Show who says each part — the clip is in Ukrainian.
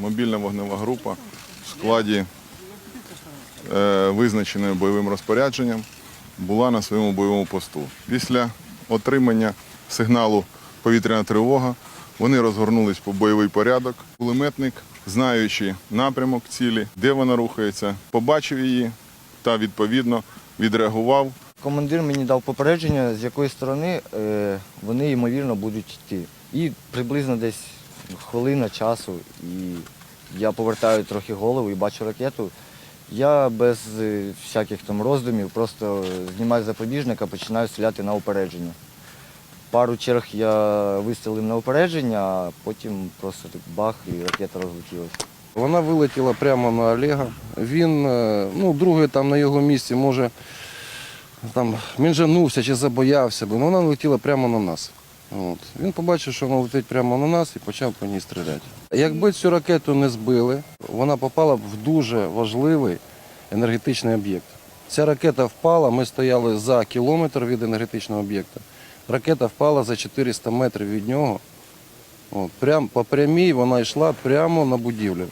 Speaker 1: Мобільна вогнева група в складі е, визначеною бойовим розпорядженням була на своєму бойовому посту. Після отримання сигналу повітряна тривога вони розгорнулись по бойовий порядок. Кулеметник, знаючи напрямок цілі, де вона рухається, побачив її та відповідно відреагував
Speaker 2: Командир мені дав попередження, з якої сторони е, вони ймовірно будуть йти. І приблизно десь хвилина часу, і я повертаю трохи голову і бачу ракету. Я без е, всяких там роздумів просто знімаю запобіжника, починаю стріляти на упередження. Пару черг я вистрілив на упередження, а потім просто так бах і ракета розлетілася.
Speaker 3: Вона вилетіла прямо на Олега. Він, е, ну, другий там на його місці, може, там мінжанувся чи забоявся, бо вона летіла прямо на нас. От. Він побачив, що вона летить прямо на нас і почав по ній стріляти. Якби цю ракету не збили, вона попала б в дуже важливий енергетичний об'єкт. Ця ракета впала, ми стояли за кілометр від енергетичного об'єкта. Ракета впала за 400 метрів від нього. От, прям, по прямій вона йшла прямо на будівлю.